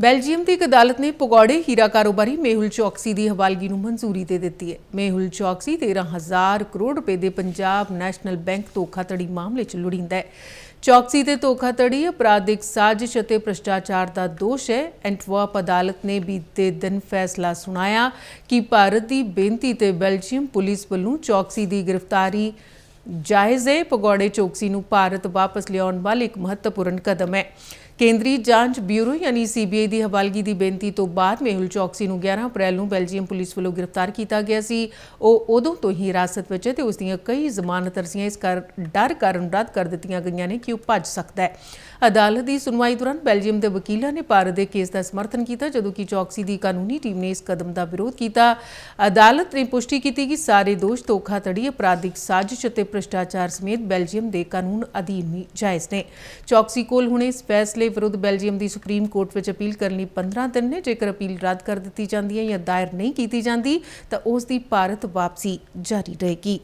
Belgium ਦੀ ਇੱਕ ਅਦਾਲਤ ਨੇ ਪਗੌੜੇ ਹੀਰਾ ਕਾਰੋਬਾਰੀ ਮੇਹੁਲ ਚੌਕਸੀ ਦੀ ਹਵਾਲਗੀ ਨੂੰ ਮਨਜ਼ੂਰੀ ਦੇ ਦਿੱਤੀ ਹੈ। ਮੇਹੁਲ ਚੌਕਸੀ 13000 ਕਰੋੜ ਰੁਪਏ ਦੇ ਪੰਜਾਬ ਨੈਸ਼ਨਲ ਬੈਂਕ ਧੋਖਾਧੜੀ ਮਾਮਲੇ 'ਚ ਲੋੜੀਂਦਾ ਹੈ। ਚੌਕਸੀ ਤੇ ਧੋਖਾਧੜੀ, ਅਪਰਾਧਿਕ ਸਾਜ਼ਿਸ਼ ਅਤੇ ਭ੍ਰਿਸ਼ਟਾਚਾਰ ਦਾ ਦੋਸ਼ ਹੈ। ਐਂਟਵਰਪ ਅਦਾਲਤ ਨੇ ਬੀਤੇ ਦਿਨ ਫੈਸਲਾ ਸੁਣਾਇਆ ਕਿ ਭਾਰਤ ਦੀ ਬੇਨਤੀ ਤੇ ਬੈਲਜੀਅਮ ਪੁਲਿਸ ਵੱਲੋਂ ਚੌਕਸੀ ਦੀ ਗ੍ਰਿਫਤਾਰੀ ਜਾਇਜ਼ ਹੈ ਪਗੌੜੇ ਚੌਕਸੀ ਨੂੰ ਭਾਰਤ ਵਾਪਸ ਲਿਆਉਣ ਵੱਲ ਇੱਕ ਮਹੱਤਵਪੂਰਨ ਕਦਮ ਹੈ। ਕੇਂਦਰੀ ਜਾਂਚ ਬਿਊਰੋ ਯਾਨੀ ਸੀਬੀਆਈ ਦੀ ਹਵਾਲਗੀ ਦੀ ਬੇਨਤੀ ਤੋਂ ਬਾਅਦ ਮੇਹੁਲ ਚੌਕਸੀ ਨੂੰ 11 ਅਪ੍ਰੈਲ ਨੂੰ ਬੈਲਜੀਅਮ ਪੁਲਿਸ ਵੱਲੋਂ ਗ੍ਰਿਫਤਾਰ ਕੀਤਾ ਗਿਆ ਸੀ। ਉਹ ਉਦੋਂ ਤੋਂ ਹੀ ਹਿਰਾਸਤ ਵਿੱਚ ਹੈ ਤੇ ਉਸ ਦੀਆਂ ਕਈ ਜ਼ਮਾਨਤ ਅਰਜ਼ੀਆਂ ਇਸ ਕਰ, ਡਰ ਕਾਰਨ ਰੱਦ ਕਰ ਦਿੱਤੀਆਂ ਗਈਆਂ ਨੇ ਕਿ ਉਹ ਭੱਜ ਸਕਦਾ ਹੈ। ਅਦਾਲਤ ਦੀ ਸੁਣਵਾਈ ਦੌਰਾਨ ਬੈਲਜੀਅਮ ਦੇ ਵਕੀਲਾਂ ਨੇ ਭਾਰਤ ਦੇ ਕੇਸ ਦਾ ਸਮਰਥਨ ਕੀਤਾ, ਜਦੋਂ ਕਿ ਚੌਕਸੀ ਦੀ ਕਾਨੂੰਨੀ ਟੀਮ ਨੇ ਇਸ ਕਦਮ ਦਾ ਵਿਰੋਧ ਕੀਤਾ। ਅਦਾਲਤ ਨੇ ਪੁਸ਼ਟੀ ਕੀਤੀ ਕਿ ਸਾਰੇ ਦੋਸ਼ ਧੋਖਾਧੜੀ, ਅਪਰਾਧਿਕ ਸਾਜ਼ਿਸ਼ ਅਤੇ ਭ੍ਰਿਸ਼ਟਾਚਾਰ ਸਮੇਤ ਬੈਲਜੀਅਮ ਦੇ ਕਾਨੂੰਨ ਅਧੀਨ ਵੀ ਜਾਇਜ਼ ਨੇ। ਚੌਕਸੀ ਕੋਲ ਹੁਣੇ ਇਸ ਫੈਸਲੇ ਵਿਰੁੱਧ ਬੈਲਜੀਅਮ ਦੀ ਸੁਪਰੀਮ ਕੋਰਟ ਵਿੱਚ ਅਪੀਲ ਕਰਨ ਲਈ 15 ਦਿਨ ਨੇ। ਜੇਕਰ ਅਪੀਲ ਰੱਦ ਕਰ ਦਿੱਤੀ ਜਾਂਦੀ ਹੈ ਜਾਂ ਦਾਇਰ ਨਹੀਂ ਕੀਤੀ ਜਾਂਦੀ, ਤਾਂ ਉਸ ਦੀ ਭਾਰਤ ਵਾਪਸੀ ਜਾਰੀ ਰਹੇਗੀ।